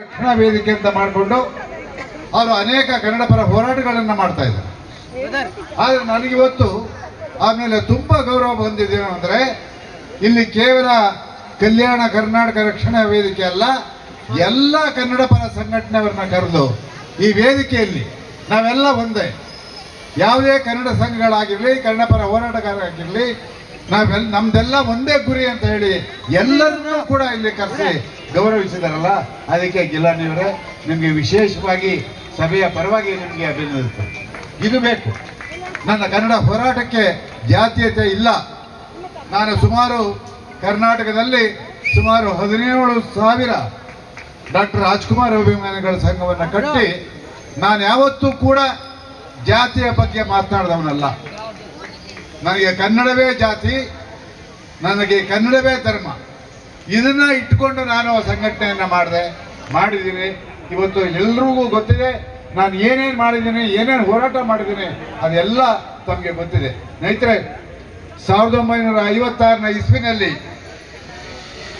ರಕ್ಷಣಾ ವೇದಿಕೆ ಅಂತ ಮಾಡಿಕೊಂಡು ಅವರು ಅನೇಕ ಕನ್ನಡ ಪರ ಹೋರಾಟಗಳನ್ನು ಮಾಡ್ತಾ ಇದ್ದಾರೆ. ಆದರೆ ನನಗಿವತ್ತು ಆಮೇಲೆ ತುಂಬ ಗೌರವ ಬಂದಿದ್ದೇನು ಅಂದರೆ ಇಲ್ಲಿ ಕೇವಲ ಕಲ್ಯಾಣ ಕರ್ನಾಟಕ ರಕ್ಷಣಾ ವೇದಿಕೆ ಅಲ್ಲ, ಎಲ್ಲ ಕನ್ನಡ ಪರ ಸಂಘಟನೆಯವರನ್ನ ಕರೆದು ಈ ವೇದಿಕೆಯಲ್ಲಿ ನಾವೆಲ್ಲ ಒಂದೇ. ಯಾವುದೇ ಕನ್ನಡ ಸಂಘಗಳಾಗಿರಲಿ, ಕನ್ನಡ ಪರ ಹೋರಾಟಗಾರರಾಗಿರಲಿ ನಾವೆಲ್ಲ ನಮ್ದೆಲ್ಲ ಒಂದೇ ಗುರಿ ಅಂತ ಹೇಳಿ ಎಲ್ಲರನ್ನೂ ಕೂಡ ಇಲ್ಲಿ ಕರೆಸಿ ಗೌರವಿಸಿದಾರಲ್ಲ, ಅದಕ್ಕೆ ಗಿಲಾನಿಯವರೇ ನಿಮಗೆ ವಿಶೇಷವಾಗಿ ಸಭೆಯ ಪರವಾಗಿ ನಿಮಗೆ ಅಭಿನಂದಿಸ್ತೇನೆ. ಇದು ಬೇಕು. ನನ್ನ ಕನ್ನಡ ಹೋರಾಟಕ್ಕೆ ಜಾತೀಯತೆ ಇಲ್ಲ. ನಾನು ಸುಮಾರು ಕರ್ನಾಟಕದಲ್ಲಿ ಸುಮಾರು ಹದಿನೇಳು ಸಾವಿರ ಡಾಕ್ಟರ್ ರಾಜ್ಕುಮಾರ್ ಅಭಿಮಾನಿಗಳ ಸಂಘವನ್ನು ಕಟ್ಟಿ ನಾನು ಯಾವತ್ತೂ ಕೂಡ ಜಾತಿಯ ಬಗ್ಗೆ ಮಾತನಾಡಿದವನಲ್ಲ. ನನಗೆ ಕನ್ನಡವೇ ಜಾತಿ, ನನಗೆ ಕನ್ನಡವೇ ಧರ್ಮ. ಇದನ್ನ ಇಟ್ಕೊಂಡು ನಾನು ಸಂಘಟನೆಯನ್ನ ಮಾಡಿದೆ, ಮಾಡಿದ್ದೀನಿ. ಇವತ್ತು ಎಲ್ರಿಗೂ ಗೊತ್ತಿದೆ, ನಾನು ಏನೇನು ಮಾಡಿದ್ದೀನಿ, ಏನೇನು ಹೋರಾಟ ಮಾಡಿದ್ದೀನಿ, ಅದೆಲ್ಲ ತಮಗೆ ಗೊತ್ತಿದೆ. ಸ್ನೇಹಿತರೆ, ಸಾವಿರದ ಒಂಬೈನೂರ ಐವತ್ತಾರನ ಇಸ್ವಿನಲ್ಲಿ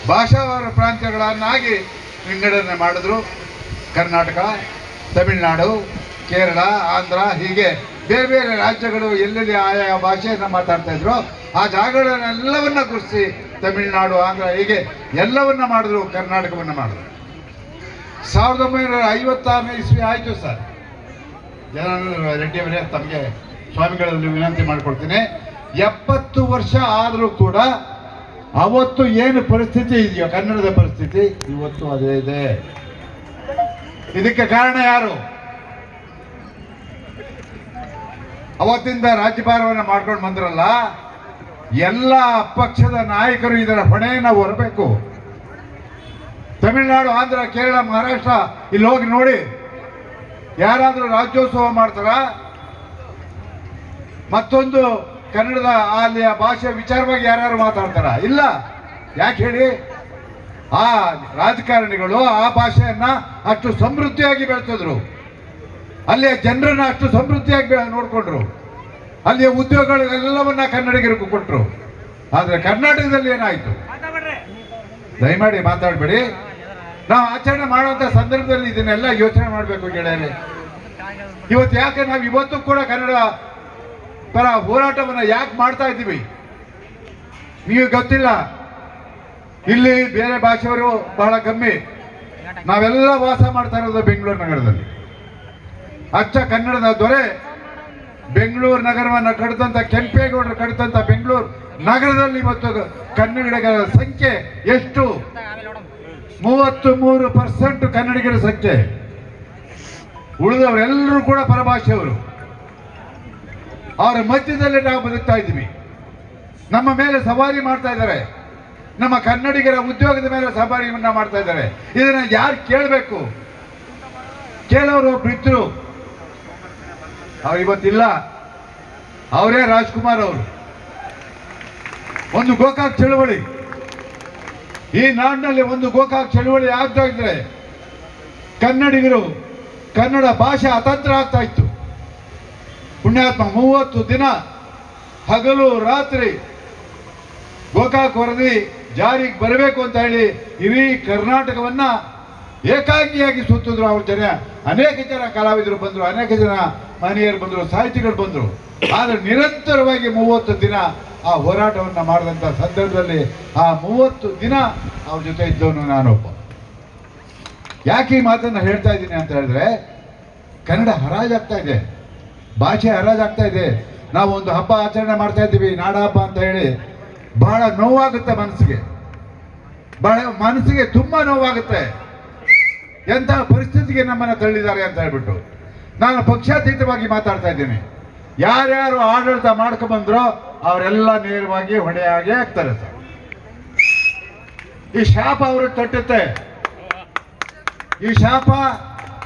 ಭಾಷಾವಾರ ಪ್ರಾಂತ್ಯಗಳನ್ನಾಗಿ ವಿಂಗಡಣೆ ಮಾಡಿದ್ರು. ಕರ್ನಾಟಕ, ತಮಿಳುನಾಡು, ಕೇರಳ, ಆಂಧ್ರ, ಹೀಗೆ ಬೇರೆ ಬೇರೆ ರಾಜ್ಯಗಳು ಎಲ್ಲೆಲ್ಲಿ ಆಯಾ ಭಾಷೆಯನ್ನು ಮಾತಾಡ್ತಾ ಇದ್ರು, ಆ ಜಾಗಗಳನ್ನೆಲ್ಲವನ್ನ ಗುರುತಿಸಿ ತಮಿಳುನಾಡು, ಆಂಧ್ರ, ಹೀಗೆ ಎಲ್ಲವನ್ನ ಮಾಡಿದ್ರು, ಕರ್ನಾಟಕವನ್ನು ಮಾಡಿದ್ರು. ಸಾವಿರದ ಒಂಬೈನೂರ ಐವತ್ತಾರನೇ ಇಸ್ವಿ ಆಯಿತು ಸರ್. ಜನಾರ್ದನ ರೆಡ್ಡಿಯವರೇ ತಮಗೆ ಸ್ವಾಮಿಗಳಲ್ಲಿ ವಿನಂತಿ ಮಾಡಿಕೊಡ್ತೀನಿ. ಎಪ್ಪತ್ತು ವರ್ಷ ಆದರೂ ಕೂಡ ಅವತ್ತು ಏನು ಪರಿಸ್ಥಿತಿ ಇದೆಯೋ, ಕನ್ನಡದ ಪರಿಸ್ಥಿತಿ ಇವತ್ತು ಅದೇ ಇದೆ. ಇದಕ್ಕೆ ಕಾರಣ ಯಾರು? ಅವತ್ತಿಂದ ರಾಜ್ಯಭಾರವನ್ನು ಮಾಡ್ಕೊಂಡು ಬಂದ್ರಲ್ಲ ಎಲ್ಲ ಪಕ್ಷದ ನಾಯಕರು ಇದರ ಹೊಣೆಯನ್ನು ಹೊರಬೇಕು. ತಮಿಳುನಾಡು, ಆಂಧ್ರ, ಕೇರಳ, ಮಹಾರಾಷ್ಟ್ರ, ಇಲ್ಲಿ ಹೋಗಿ ನೋಡಿ. ಯಾರಾದರೂ ರಾಜ್ಯೋತ್ಸವ ಮಾಡ್ತಾರ? ಮತ್ತೊಂದು ಕನ್ನಡದ ಅಲ್ಲಿಯ ಭಾಷೆ ವಿಚಾರವಾಗಿ ಯಾರು ಮಾತಾಡ್ತಾರ? ಇಲ್ಲ. ಯಾಕೆ ಹೇಳಿ? ಆ ರಾಜಕಾರಣಿಗಳು ಆ ಭಾಷೆಯನ್ನ ಅಷ್ಟು ಸಮೃದ್ಧಿಯಾಗಿ ಬೆಳೆಸಿದ್ರು. ಅಲ್ಲಿಯ ಜನರನ್ನ ಅಷ್ಟು ಸಮೃದ್ಧಿಯಾಗಿ ನೋಡಿಕೊಂಡ್ರು. ಅಲ್ಲಿಯ ಉದ್ಯೋಗಗಳೆಲ್ಲವನ್ನ ಕನ್ನಡಿಗರಿಗೂ ಕೊಟ್ಟರು ಆದ್ರೆ ಕರ್ನಾಟಕದಲ್ಲಿ ಏನಾಯ್ತು? ದಯಮಾಡಿ ಮಾತಾಡಬೇಡಿ. ನಾವು ಆಚರಣೆ ಮಾಡುವಂತ ಸಂದರ್ಭದಲ್ಲಿ ಇದನ್ನೆಲ್ಲ ಯೋಚನೆ ಮಾಡಬೇಕು ಗೆಳೆಯರೆ. ಇವತ್ತು ಯಾಕೆ ನಾವು ಇವತ್ತು ಕೂಡ ಕನ್ನಡ ಪರ ಹೋರಾಟವನ್ನ ಯಾಕೆ ಮಾಡ್ತಾ ಇದ್ದೀವಿ? ನೀವು ಗೊತ್ತಿಲ್ಲ. ಇಲ್ಲಿ ಬೇರೆ ಭಾಷೆಯವರು ಬಹಳ ಕಮ್ಮಿ. ನಾವೆಲ್ಲ ವಾಸ ಮಾಡ್ತಾ ಇರೋದು ಬೆಂಗಳೂರು ನಗರದಲ್ಲಿ. ಅಚ್ಚ ಕನ್ನಡದ ದೊರೆ ಬೆಂಗಳೂರು ನಗರವನ್ನು ಕಡಿದಂಥ ಕೆಂಪೇಗೌಡರು ಕಡಿದಂಥ ಬೆಂಗಳೂರು ನಗರದಲ್ಲಿ ಇವತ್ತು ಕನ್ನಡಿಗರ ಸಂಖ್ಯೆ ಎಷ್ಟು? ಮೂವತ್ತು ಮೂರು ಪರ್ಸೆಂಟ್ ಕನ್ನಡಿಗರ ಸಂಖ್ಯೆ. ಉಳಿದವರೆಲ್ಲರೂ ಕೂಡ ಪರಭಾಷೆಯವರು. ಅವರ ಮಧ್ಯದಲ್ಲಿ ನಾವು ಬದುಕ್ತಾ ಇದ್ದೀವಿ. ನಮ್ಮ ಮೇಲೆ ಸವಾರಿ ಮಾಡ್ತಾ ಇದ್ದಾರೆ. ನಮ್ಮ ಕನ್ನಡಿಗರ ಉದ್ಯೋಗದ ಮೇಲೆ ಸವಾರಿಯನ್ನ ಮಾಡ್ತಾ ಇದ್ದಾರೆ. ಇದನ್ನ ಯಾರು ಕೇಳಬೇಕು? ಕೇಳೋರು ಒಬ್ರು ಅವ್ರು ಇವತ್ತಿಲ್ಲ ಅವರೇ ರಾಜ್ಕುಮಾರ್ ಅವರು. ಒಂದು ಗೋಕಾಕ್ ಚಳುವಳಿ. ಈ ನಾಡಿನಲ್ಲಿ ಒಂದು ಗೋಕಾಕ್ ಚಳುವಳಿ ಆಗ್ತಾ ಇದ್ರೆ ಕನ್ನಡಿಗರು ಕನ್ನಡ ಭಾಷೆ ಅತಂತ್ರ ಆಗ್ತಾ ಇತ್ತು. ಪುಣ್ಯಾತ್ಮ ಮೂವತ್ತು ದಿನ ಹಗಲು ರಾತ್ರಿ ಗೋಕಾಕ್ ವರದಿ ಜಾರಿಗೆ ಬರಬೇಕು ಅಂತ ಹೇಳಿ ಇಡೀ ಕರ್ನಾಟಕವನ್ನ ಏಕಾಂಗಿಯಾಗಿ ಸುತ್ತಿದ್ರು ಅವ್ರ ಜನ. ಅನೇಕ ಜನ ಕಲಾವಿದರು ಬಂದರು, ಅನೇಕ ಜನ ಮನೆಯರು ಬಂದರು, ಸಾಹಿತಿಗಳು ಬಂದರು. ಆದರೆ ನಿರಂತರವಾಗಿ ಮೂವತ್ತು ದಿನ ಆ ಹೋರಾಟವನ್ನು ಮಾಡಿದಂಥ ಸಂದರ್ಭದಲ್ಲಿ ಆ ಮೂವತ್ತು ದಿನ ಅವ್ರ ಜೊತೆ ಇದ್ದವನು ನಾನೊಬ್ಬ. ಯಾಕೆ ಈ ಮಾತನ್ನು ಹೇಳ್ತಾ ಇದ್ದೀನಿ ಅಂತ ಹೇಳಿದ್ರೆ, ಕನ್ನಡ ಹರಾಜಾಗ್ತಾ ಇದೆ. ಭಾಷೆ ಹರಾಜಾಗ್ತಾ ಇದೆ. ನಾವು ಒಂದು ಹಬ್ಬ ಆಚರಣೆ ಮಾಡ್ತಾ ಇದ್ದೀವಿ ನಾಡ ಹಬ್ಬ ಅಂತ ಹೇಳಿ. ಬಹಳ ನೋವಾಗುತ್ತೆ ಮನಸ್ಸಿಗೆ. ಬಹಳ ಮನಸ್ಸಿಗೆ ತುಂಬ ನೋವಾಗುತ್ತೆ. ಎಂತಹ ಪರಿಸ್ಥಿತಿಗೆ ನಮ್ಮನ್ನು ತಳ್ಳಿದ್ದಾರೆ ಅಂತ ಹೇಳ್ಬಿಟ್ಟು ನಾನು ಪಕ್ಷಾತೀತವಾಗಿ ಮಾತಾಡ್ತಾ ಇದ್ದೀನಿ. ಯಾರ್ಯಾರು ಆಡಳಿತ ಮಾಡ್ಕೊಂಡ್ಬಂದ್ರೋ ಅವರೆಲ್ಲ ನೇರವಾಗಿ ಹೊಣೆಯಾಗಿ ಆಗ್ತಾರೆ ಸರ್. ಈ ಶಾಪ ಅವ್ರಿಗೆ ತಟ್ಟುತ್ತೆ. ಈ ಶಾಪ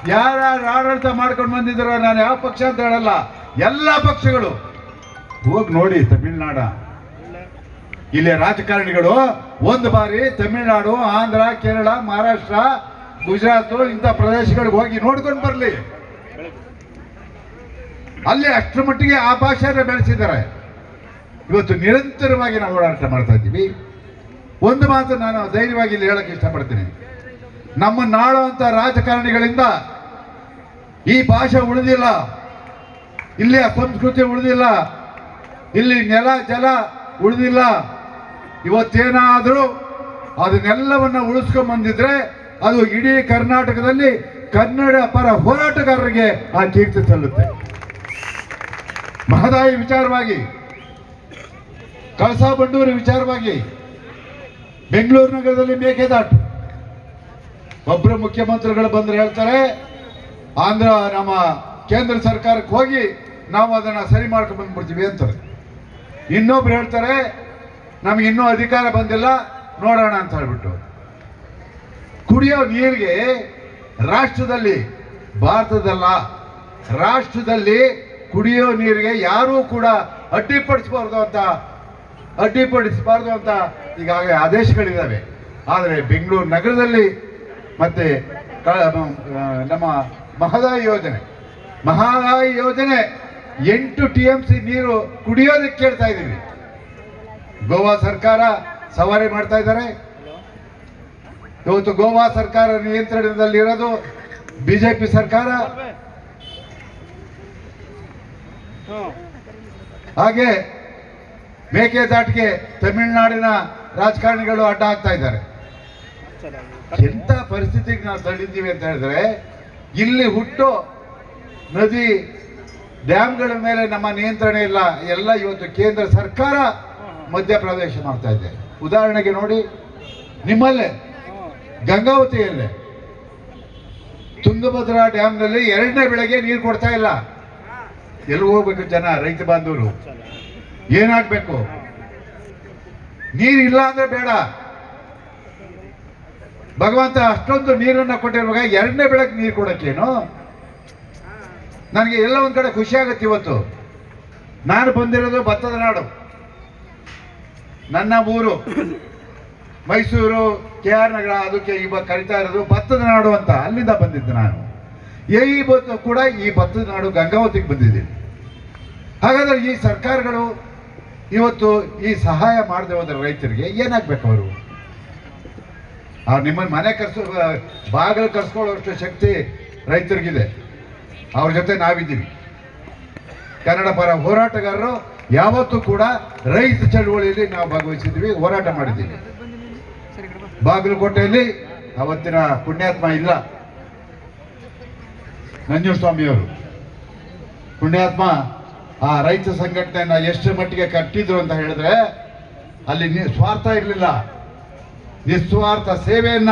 ಯಾರ್ಯಾರು ಆಡಳಿತ ಮಾಡ್ಕೊಂಡು ಬಂದಿದ್ರೋ ನಾನು ಯಾವ ಪಕ್ಷ ಅಂತ ಹೇಳಲ್ಲ. ಎಲ್ಲ ಪಕ್ಷಗಳು. ಹೋಗಿ ನೋಡಿ ತಮಿಳ್ನಾಡ. ಇಲ್ಲಿ ರಾಜಕಾರಣಿಗಳು ಒಂದು ಬಾರಿ ತಮಿಳ್ನಾಡು, ಆಂಧ್ರ, ಕೇರಳ, ಮಹಾರಾಷ್ಟ್ರ ಗುಜರಾತ್ ಇಂಥ ಪ್ರದೇಶಗಳಿಗೆ ಹೋಗಿ ನೋಡ್ಕೊಂಡು ಬರಲಿ. ಅಲ್ಲಿ ಅಷ್ಟರ ಮಟ್ಟಿಗೆ ಆ ಭಾಷೆ ಬೆಳೆಸಿದ್ದಾರೆ. ಇವತ್ತು ನಿರಂತರವಾಗಿ ನಾವು ಓಡಾಟ ಮಾಡ್ತಾ ಇದ್ದೀವಿ. ಒಂದು ಮಾತು ನಾನು ಧೈರ್ಯವಾಗಿ ಇಲ್ಲಿ ಹೇಳಕ್ಕೆ ಇಷ್ಟಪಡ್ತೀನಿ. ನಮ್ಮ ನಾಳುವಂತ ರಾಜಕಾರಣಿಗಳಿಂದ ಈ ಭಾಷೆ ಉಳಿದಿಲ್ಲ. ಇಲ್ಲಿ ಸಂಸ್ಕೃತಿ ಉಳಿದಿಲ್ಲ. ಇಲ್ಲಿ ನೆಲ, ಜಲ ಉಳಿದಿಲ್ಲ. ಇವತ್ತೇನಾದರೂ ಅದನ್ನೆಲ್ಲವನ್ನ ಉಳಿಸ್ಕೊಂಡ್ ಬಂದಿದ್ರೆ ಅದು ಇಡೀ ಕರ್ನಾಟಕದಲ್ಲಿ ಕನ್ನಡ ಪರ ಹೋರಾಟಗಾರರಿಗೆ ಆ ಕೀರ್ತಿ ಸಲ್ಲುತ್ತೆ ಮಹದಾಯಿ ವಿಚಾರವಾಗಿ, ಕಳಸಾ ಬಂಡೂರಿ ವಿಚಾರವಾಗಿ, ಬೆಂಗಳೂರು ನಗರದಲ್ಲಿ ಮೇಕೆದಾಟು ಒಬ್ಬರು ಮುಖ್ಯಮಂತ್ರಿಗಳು ಬಂದ್ರೆ ಹೇಳ್ತಾರೆ, ಆಂಧ್ರ ನಮ್ಮ ಕೇಂದ್ರ ಸರ್ಕಾರಕ್ಕೆ ಹೋಗಿ ನಾವು ಅದನ್ನ ಸರಿ ಮಾಡ್ಕೊಂಡು ಬಂದ್ಬಿಡ್ತೀವಿ ಅಂತಾರೆ. ಇನ್ನೊಬ್ರು ಹೇಳ್ತಾರೆ, ನಮಗೆ ಇನ್ನೂ ಅಧಿಕಾರ ಬಂದಿಲ್ಲ, ನೋಡೋಣ ಅಂತ ಹೇಳ್ಬಿಟ್ಟು. ಕುಡಿಯೋ ನೀರಿಗೆ ರಾಷ್ಟ್ರದಲ್ಲಿ, ಭಾರತದಲ್ಲ, ರಾಷ್ಟ್ರದಲ್ಲಿ ಕುಡಿಯೋ ನೀರಿಗೆ ಯಾರೂ ಕೂಡ ಅಡ್ಡಿಪಡಿಸಬಾರ್ದು ಅಂತ ಅಡ್ಡಿಪಡಿಸಬಾರ್ದು ಅಂತ ಈಗಾಗಲೇ ಆದೇಶಗಳಿದ್ದಾವೆ. ಆದರೆ ಬೆಂಗಳೂರು ನಗರದಲ್ಲಿ ಮತ್ತೆ ನಮ್ಮ ಮಹದಾಯಿ ಯೋಜನೆ ಮಹದಾಯಿ ಯೋಜನೆ ಎಂಟು ಟಿ ಎಂ ಸಿ ನೀರು ಕುಡಿಯೋದಕ್ಕೆ ಕೇಳ್ತಾ ಇದ್ದೀವಿ. ಗೋವಾ ಸರ್ಕಾರ ಸವಾರಿ ಮಾಡ್ತಾ ಇದ್ದಾರೆ. ಇವತ್ತು ಗೋವಾ ಸರ್ಕಾರ ನಿಯಂತ್ರಣದಲ್ಲಿರೋದು ಬಿಜೆಪಿ ಸರ್ಕಾರ. ಹಾಗೆ ಮೇಕೆದಾಟಿಗೆ ತಮಿಳುನಾಡಿನ ರಾಜಕಾರಣಿಗಳು ಅಡ್ಡ ಆಗ್ತಾ ಇದ್ದಾರೆ. ಎಂತ ಪರಿಸ್ಥಿತಿಗೆ ನಾವು ತಳ್ಳಿದ್ದೀವಿ ಅಂತ ಹೇಳಿದ್ರೆ, ಇಲ್ಲಿ ಹುಟ್ಟು ನದಿ ಡ್ಯಾಮ್ಗಳ ಮೇಲೆ ನಮ್ಮ ನಿಯಂತ್ರಣ ಇಲ್ಲ. ಎಲ್ಲ ಇವತ್ತು ಕೇಂದ್ರ ಸರ್ಕಾರ ಮಧ್ಯಪ್ರವೇಶ ಮಾಡ್ತಾ ಇದೆ. ಉದಾಹರಣೆಗೆ ನೋಡಿ, ನಿಮ್ಮಲ್ಲೇ ಗಂಗಾವತಿಯಲ್ಲೇ ತುಂಗಭದ್ರಾ ಡ್ಯಾಮ್ನಲ್ಲಿ ಎರಡನೇ ಬೆಳಗ್ಗೆ ನೀರು ಕೊಡ್ತಾ ಇಲ್ಲ. ಎಲ್ಲಿ ಹೋಗ್ಬೇಕು ಜನ, ರೈತ ಬಾಂಧವರು? ಏನಾಗ್ಬೇಕು? ನೀರಿಲ್ಲ ಅಂದ್ರೆ ಬೇಡ. ಭಗವಂತ ಅಷ್ಟೊಂದು ನೀರನ್ನ ಕೊಟ್ಟಿರುವಾಗ ಎರಡನೇ ಬೆಳಗ್ಗೆ ನೀರು ಕೊಡಕ್ಕೇನು? ನನಗೆ ಎಲ್ಲ ಒಂದ್ ಕಡೆ ಖುಷಿ ಆಗುತ್ತೆ ಇವತ್ತು. ನಾನು ಬಂದಿರೋದು ಭತ್ತದ ನಾಡು. ನನ್ನ ಊರು ಮೈಸೂರು ಕೆ ಆರ್ ನಗರ ಅದಕ್ಕೆ ಇವಾಗ ಕರಿತಾ ಇರೋದು ಭತ್ತದ ನಾಡು ಅಂತ ಅಲ್ಲಿಂದ ಬಂದಿದ್ದೆ ನಾನು. ಈ ಭತ್ತ ಕೂಡ ಈ ಭತ್ತದ ನಾಡು ಗಂಗಾವತಿಗೆ ಬಂದಿದ್ದೀನಿ ಹಾಗಾದ್ರೆ ಈ ಸರ್ಕಾರಗಳು ಇವತ್ತು ಈ ಸಹಾಯ ಮಾಡದೆ ಹೋದ್ರೆ ರೈತರಿಗೆ ಏನಾಗ್ಬೇಕು ಅವರು? ಆ ನಿಮ್ಮನ್ನ ಮನೆ ಕರ್ಸೋ ಬಾಗಿಲು ಕರ್ಸ್ಕೊಳ್ಳೋಷ್ಟು ಶಕ್ತಿ ರೈತರಿಗಿದೆ. ಅವ್ರ ಜೊತೆ ನಾವಿದ್ದೀವಿ. ಕನ್ನಡ ಪರ ಹೋರಾಟಗಾರರು ಯಾವತ್ತೂ ಕೂಡ ರೈತ ಚಳುವಳಿಯಲ್ಲಿ ನಾವು ಭಾಗವಹಿಸಿದ್ವಿ ಹೋರಾಟ ಮಾಡಿದ್ದೀವಿ. ಬಾಗಲಕೋಟೆಯಲ್ಲಿ ಅವತ್ತಿನ ಪುಣ್ಯಾತ್ಮ ಇಲ್ಲ. ನಂಜುಸ್ವಾಮಿಯವರು, ಪುಣ್ಯಾತ್ಮ ಆ ರೈತ ಸಂಘಟನೆಯನ್ನ ಎಷ್ಟು ಮಟ್ಟಿಗೆ ಕಟ್ಟಿದ್ರು ಅಂತ ಹೇಳಿದ್ರೆ ಅಲ್ಲಿ ಸ್ವಾರ್ಥ ಇರಲಿಲ್ಲ. ನಿಸ್ವಾರ್ಥ ಸೇವೆಯನ್ನ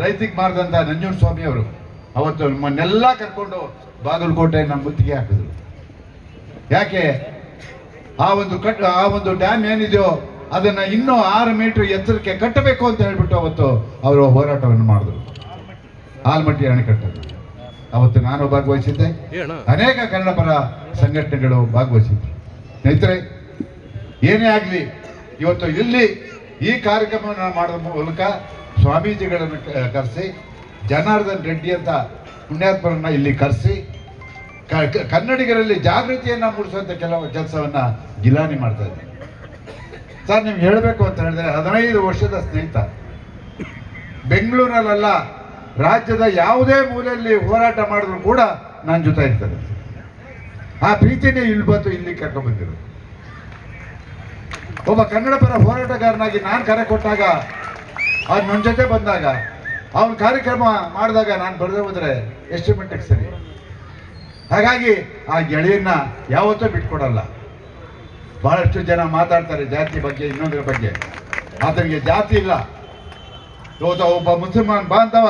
ರೈತಿಗೆ ಮಾಡಿದಂತ ಸ್ವಾಮಿ ಅವರು ಅವತ್ತು ನಮ್ಮನ್ನೆಲ್ಲ ಕರ್ಕೊಂಡು ಬಾಗಲಕೋಟೆಯನ್ನ ಮುತ್ತಿಗೆ ಹಾಕಿದ್ರು. ಯಾಕೆ? ಆ ಒಂದು ಕಟ್ ಆ ಒಂದು ಡ್ಯಾಮ್ ಏನಿದೆಯೋ ಅದನ್ನ ಇನ್ನೂ ಆರು ಮೀಟರ್ ಎತ್ತರಕ್ಕೆ ಕಟ್ಟಬೇಕು ಅಂತ ಹೇಳ್ಬಿಟ್ಟು ಅವತ್ತು ಅವರು ಹೋರಾಟವನ್ನು ಮಾಡಿದ್ರು. ಆಲ್ಮಟ್ಟಿ ಅಣೆಕಟ್ಟನ್ನು. ಅವತ್ತು ನಾನು ಭಾಗವಹಿಸಿದ್ದೆ. ಅನೇಕ ಕನ್ನಡ ಪರ ಸಂಘಟನೆಗಳು ಭಾಗವಹಿಸಿದ್ದೆ. ಸ್ನೇಹಿತರೆ ಏನೇ ಆಗಲಿ ಇವತ್ತು ಇಲ್ಲಿ ಈ ಕಾರ್ಯಕ್ರಮವನ್ನು ಮಾಡುವ ಮೂಲಕ ಸ್ವಾಮೀಜಿಗಳನ್ನು ಕರೆಸಿ ಜನಾರ್ದನ್ ರೆಡ್ಡಿ ಅಂತ ಪುಣ್ಯಾತ್ಮರನ್ನ ಇಲ್ಲಿ ಕರೆಸಿ ಕನ್ನಡಿಗರಲ್ಲಿ ಜಾಗೃತಿಯನ್ನ ಮೂಡಿಸುವಂಥ ಕೆಲವು ಕೆಲಸವನ್ನು ಗಿಲಾನಿ ಮಾಡ್ತಾ ಇದ್ದೀನಿ. ಸರ್, ನಿಮ್ಗೆ ಹೇಳಬೇಕು ಅಂತ ಹೇಳಿದ್ರೆ ಹದಿನೈದು ವರ್ಷದ ಸ್ನೇಹಿತ. ಬೆಂಗಳೂರಲ್ಲ ರಾಜ್ಯದ ಯಾವುದೇ ಮೂಲೆಯಲ್ಲಿ ಹೋರಾಟ ಮಾಡಿದ್ರು ಕೂಡ ನನ್ನ ಜೊತೆ ಇರ್ತದೆ ಆ ಪ್ರೀತಿನೇ ಇಲ್ಲಿ ಬಂತು ಇಲ್ಲಿ ಕರ್ಕೊಂಡ್ಬಂದಿರು ಒಬ್ಬ ಕನ್ನಡ ಪರ ಹೋರಾಟಗಾರನಾಗಿ ನಾನು ಕರೆ ಕೊಟ್ಟಾಗ, ಅವ್ನು ನನ್ನ ಜೊತೆ ಬಂದಾಗ, ಅವನ ಕಾರ್ಯಕ್ರಮ ಮಾಡಿದಾಗ ನಾನು ಬರೆದೇ ಹೋದ್ರೆ ಎಷ್ಟು ಮಟ್ಟಕ್ಕೆ ಸರಿ? ಹಾಗಾಗಿ ಆ ಗೆಳೆಯನ್ನ ಯಾವತ್ತೂ ಬಿಟ್ಕೊಡಲ್ಲ. ಬಹಳಷ್ಟು ಜನ ಮಾತಾಡ್ತಾರೆ ಜಾತಿ ಬಗ್ಗೆ, ಇನ್ನೊಂದರ ಬಗ್ಗೆ. ಆತನಿಗೆ ಜಾತಿ ಇಲ್ಲ. ಇವತ್ತು ಒಬ್ಬ ಮುಸಲ್ಮಾನ್ ಬಾಂಧವ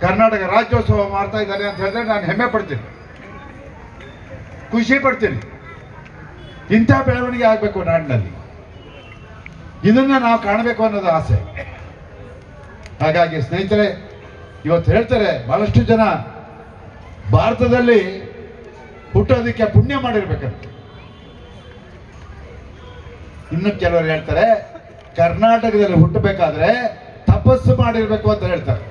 ಕರ್ನಾಟಕ ರಾಜ್ಯೋತ್ಸವ ಮಾಡ್ತಾ ಇದ್ದಾನೆ ಅಂತ ಹೇಳಿದ್ರೆ ನಾನು ಹೆಮ್ಮೆ ಪಡ್ತೀನಿ. ಖುಷಿ ಪಡ್ತೀನಿ. ಇಂಥ ಬೆಳವಣಿಗೆ ಆಗಬೇಕು ನಾಡಿನಲ್ಲಿ. ಇದನ್ನ ನಾವು ಕಾಣಬೇಕು ಅನ್ನೋದು ಆಸೆ. ಹಾಗಾಗಿ ಸ್ನೇಹಿತರೆ, ಇವತ್ತು ಹೇಳ್ತಾರೆ ಬಹಳಷ್ಟು ಜನ ಭಾರತದಲ್ಲಿ ಹುಟ್ಟೋದಕ್ಕೆ ಪುಣ್ಯ ಮಾಡಿರ್ಬೇಕಂತ. ಇನ್ನು ಕೆಲವರು ಹೇಳ್ತಾರೆ, ಕರ್ನಾಟಕದಲ್ಲಿ ಹುಟ್ಟಬೇಕಾದ್ರೆ ತಪಸ್ಸು ಮಾಡಿರ್ಬೇಕು ಅಂತ ಹೇಳ್ತಾರೆ.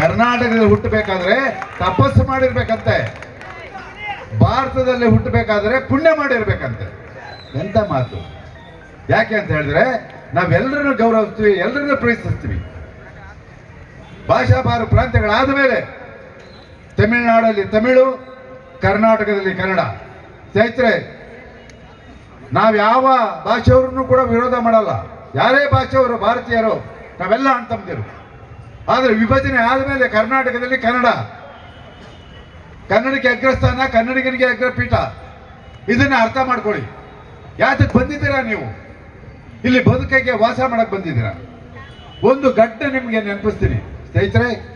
ಕರ್ನಾಟಕದಲ್ಲಿ ಹುಟ್ಟಬೇಕಾದ್ರೆ ತಪಸ್ಸು ಮಾಡಿರ್ಬೇಕಂತೆ. ಭಾರತದಲ್ಲಿ ಹುಟ್ಟಬೇಕಾದ್ರೆ ಪುಣ್ಯ ಮಾಡಿರ್ಬೇಕಂತೆ. ಎಂತ ಮಾತು? ಯಾಕೆ ಅಂತ ಹೇಳಿದ್ರೆ ನಾವೆಲ್ಲರನ್ನು ಗೌರವಿಸ್ತೀವಿ ಎಲ್ಲರನ್ನು ಪ್ರೀತಿಸ್ತೀವಿ. ಭಾಷಾಭಾರ ಪ್ರಾಂತ್ಯಗಳಾದ ಮೇಲೆ ತಮಿಳುನಾಡಲ್ಲಿ ತಮಿಳು, ಕರ್ನಾಟಕದಲ್ಲಿ ಕನ್ನಡ. ಸ್ನೇಹಿತರೆ ನಾವು ಯಾವ ಭಾಷೆಯವ್ರನ್ನು ಕೂಡ ವಿರೋಧ ಮಾಡಲ್ಲ. ಯಾರೇ ಭಾಷೆಯವರು ಭಾರತೀಯರು, ನಾವೆಲ್ಲ ಅಂತಂದಿರು ಆದರೆ ವಿಭಜನೆ ಆದಮೇಲೆ ಕರ್ನಾಟಕದಲ್ಲಿ ಕನ್ನಡ. ಕನ್ನಡಕ್ಕೆ ಅಗ್ರಸ್ಥಾನ ಕನ್ನಡಿಗನಿಗೆ ಅಗ್ರಪೀಠ. ಇದನ್ನ ಅರ್ಥ ಮಾಡ್ಕೊಳ್ಳಿ. ಯಾತಕ್ಕೆ ಬಂದಿದ್ದೀರಾ ನೀವು? ಇಲ್ಲಿ ಬದುಕಿಗೆ ವಾಸ ಮಾಡಕ್ಕೆ ಬಂದಿದ್ದೀರಾ? ಒಂದು ಘಟ್ಟ ನಿಮಗೆ ನೆನಪಿಸ್ತೀನಿ. ಸ್ನೇಹಿತರೆ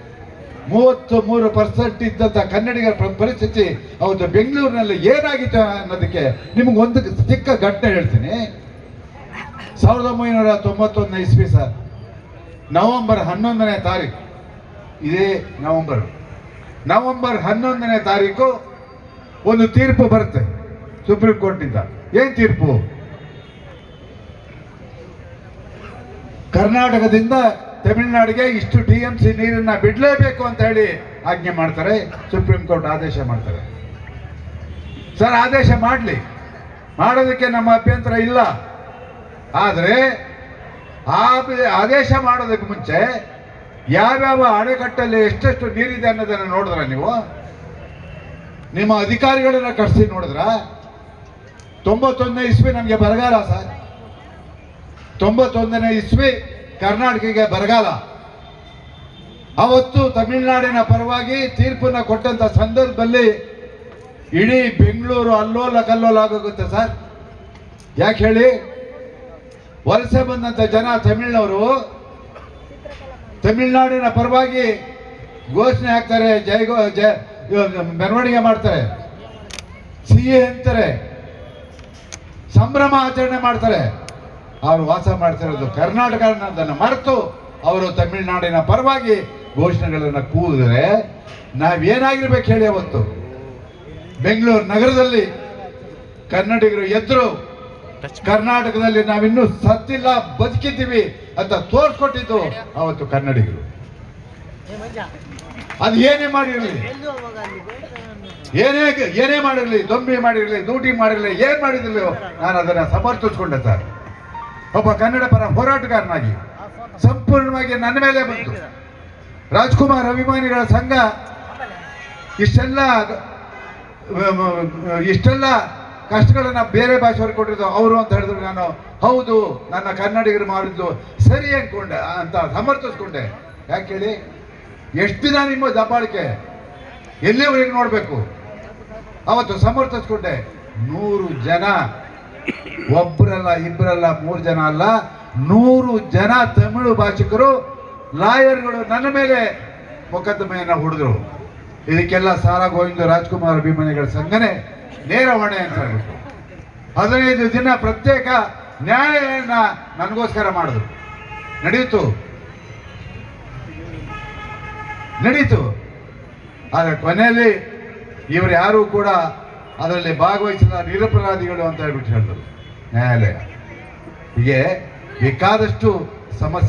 ಮೂವತ್ತು ಮೂರು ಪರ್ಸೆಂಟ್ ಇದ್ದಂಥ ಕನ್ನಡಿಗರ ಪರಿಸ್ಥಿತಿ ಅವತ್ತು ಬೆಂಗಳೂರಿನಲ್ಲಿ ಏನಾಗಿತ್ತು ಅನ್ನೋದಕ್ಕೆ ನಿಮ್ಗೆ ಒಂದು ಚಿಕ್ಕ ಘಟನೆ ಹೇಳ್ತೀನಿ. ಸಾವಿರದ ಒಂಬೈನೂರ ತೊಂಬತ್ತೊಂದನೇ ಇಸ್ವಿ ಸರ್. ನವಂಬರ್ ಹನ್ನೊಂದನೇ ತಾರೀಕು. ಇದೇ ನವಂಬರ್. ನವಂಬರ್ ಹನ್ನೊಂದನೇ ತಾರೀಕು ಒಂದು ತೀರ್ಪು ಬರುತ್ತೆ ಸುಪ್ರೀಂ ಕೋರ್ಟ್ನಿಂದ. ಏನ್ ತೀರ್ಪು? ಕರ್ನಾಟಕದಿಂದ ತಮಿಳುನಾಡಿಗೆ ಇಷ್ಟು ಟಿ ಎಂ ಸಿ ನೀರನ್ನ ಬಿಡಲೇಬೇಕು ಅಂತ ಹೇಳಿ ಆಜ್ಞೆ ಮಾಡ್ತಾರೆ, ಸುಪ್ರೀಂ ಕೋರ್ಟ್ ಆದೇಶ ಮಾಡ್ತಾರೆ. ಸರ್, ಆದೇಶ ಮಾಡಲಿ. ಮಾಡೋದಕ್ಕೆ ನಮ್ಮ ಅಭ್ಯಂತರ ಇಲ್ಲ. ಆದರೆ ಆ ಆದೇಶ ಮಾಡೋದಕ್ಕೆ ಮುಂಚೆ ಯಾವ್ಯಾವ ಅಣೆಕಟ್ಟಲ್ಲಿ ಎಷ್ಟೆಷ್ಟು ನೀರಿದೆ ಅನ್ನೋದನ್ನು ನೋಡಿದ್ರ ನೀವು? ನಿಮ್ಮ ಅಧಿಕಾರಿಗಳನ್ನ ಕರೆಸಿ ನೋಡಿದ್ರ? ತೊಂಬತ್ತೊಂದನೇ ಇಸ್ವಿ ನಮಗೆ ಬರಗಾಲ ಸರ್. ತೊಂಬತ್ತೊಂದನೇ ಇಸ್ವಿ ಕರ್ನಾಟಕಕ್ಕೆ ಬರಗಾಲ. ಅವತ್ತು ತಮಿಳುನಾಡಿನ ಪರವಾಗಿ ತೀರ್ಪನ್ನು ಕೊಟ್ಟಂತ ಸಂದರ್ಭದಲ್ಲಿ ಇಡೀ ಬೆಂಗಳೂರು ಅಲ್ಲೋಲ ಕಲ್ಲೋಲ ಆಗೋಗುತ್ತೆ ಸರ್. ಯಾಕೆ ಹೇಳಿ? ವಲಸೆ ಬಂದಂತ ಜನ ತಮಿಳ್ನವರು ತಮಿಳ್ನಾಡಿನ ಪರವಾಗಿ ಘೋಷಣೆ ಹಾಕ್ತಾರೆ ಜೈಗೋ ಜಯ ಮೆರವಣಿಗೆ ಮಾಡ್ತಾರೆ, ಸಿಹಿ ಅಂತಾರೆ ಸಂಭ್ರಮ ಆಚರಣೆ ಮಾಡ್ತಾರೆ. ಅವರು ವಾಸ ಮಾಡ್ತಿರೋದು ಕರ್ನಾಟಕ ಅನ್ನೋದನ್ನು ಮರೆತು ಅವರು ತಮಿಳುನಾಡಿನ ಪರವಾಗಿ ಘೋಷಣೆಗಳನ್ನು ಕೂಗಿದ್ರೆ ನಾವೇನಾಗಿರ್ಬೇಕು ಹೇಳಿ ಅವತ್ತು? ಬೆಂಗಳೂರು ನಗರದಲ್ಲಿ ಕನ್ನಡಿಗರು ಎದ್ರು ಕರ್ನಾಟಕದಲ್ಲಿ ನಾವಿನ್ನೂ ಸತ್ತಿಲ್ಲ ಬದುಕಿದ್ದೀವಿ ಅಂತ ತೋರ್ಸ್ಕೊಟ್ಟಿದ್ದು ಅವತ್ತು ಕನ್ನಡಿಗರು. ಅದು ಏನೇ ಮಾಡಿರಲಿ. ಏನೇ ಏನೇ ಮಾಡಿರಲಿ ದೊಂಬಿ ಮಾಡಿರಲಿ ದೂಟಿ ಮಾಡಿರಲಿ ಏನ್ ಮಾಡಿದ್ರು ನಾನು ಅದನ್ನ ಸಮರ್ಥಿಸ್ಕೊಂಡೆ ಸರ್. ಒಬ್ಬ ಕನ್ನಡ ಪರ ಹೋರಾಟಗಾರನಾಗಿ ಸಂಪೂರ್ಣವಾಗಿ ನನ್ನ ಮೇಲೆ ಬಂತು. ರಾಜ್ಕುಮಾರ್ ಅಭಿಮಾನಿಗಳ ಸಂಘ ಇಷ್ಟೆಲ್ಲ ಇಷ್ಟೆಲ್ಲ ಕಷ್ಟಗಳನ್ನ ಬೇರೆ ಭಾಷೆಯವ್ರಿಗೆ ಕೊಟ್ಟಿದ್ದು ಅವರು ಅಂತ ಹೇಳಿದ್ರು ನಾನು, ಹೌದು, ನನ್ನ ಕನ್ನಡಿಗರು ಮಾಡಿದ್ದು ಸರಿ ಅನ್ಕೊಂಡೆ, ಅಂತ ಸಮರ್ಥಿಸ್ಕೊಂಡೆ. ಯಾಕೆ ಹೇಳಿ, ಎಷ್ಟು ದಿನ ನಿಮ್ಮ ದಬ್ಬಾಳಿಕೆ? ಎಲ್ಲಿವರೆಗೆ ನೋಡಬೇಕು? ಅವತ್ತು ಸಮರ್ಥಿಸ್ಕೊಂಡೆ ನೂರು ಜನ. ಒಬ್ಬರಲ್ಲ ಇಬ್ಬರಲ್ಲ ಮೂರು ಜನ ಅಲ್ಲ, ನೂರು ಜನ ತಮಿಳು ಭಾಷಿಕರು, ಲಾಯರ್ಗಳು ನನ್ನ ಮೇಲೆ ಮೊಕದ್ದಮೆಯನ್ನು ಹೊಡೆದ್ರು. ಇದಕ್ಕೆಲ್ಲ ಸಾರಾ ಗೋವಿಂದ ರಾಜ್ಕುಮಾರ್ ಅಭಿಮಾನಿಗಳ ಸಂಘನೆ ನೇರ ಹೊಣೆ ಅಂತ ಹೇಳ್ಬಿಟ್ಟು. ಹದಿನೈದು ದಿನ ಪ್ರತ್ಯೇಕ ನ್ಯಾಯಾಲಯನ ನನಗೋಸ್ಕರ ಮಾಡಿದ್ರು. ನಡೀತು. ನಡೀತು. ಆದರೆ ಕೊನೆಯಲ್ಲಿ ಇವರು ಯಾರೂ ಕೂಡ ಅದರಲ್ಲಿ ಭಾಗವಹಿಸಿದ ನಿರಪರಾಧಿಗಳು ಅಂತ ಹೇಳ್ಬಿಟ್ಟು ಹೇಳಿದ್ರು. ನ್ಯಾಯಾಲಯ. ಹೀಗೆ ಬೇಕಾದಷ್ಟು ಸಮಸ್ಯೆ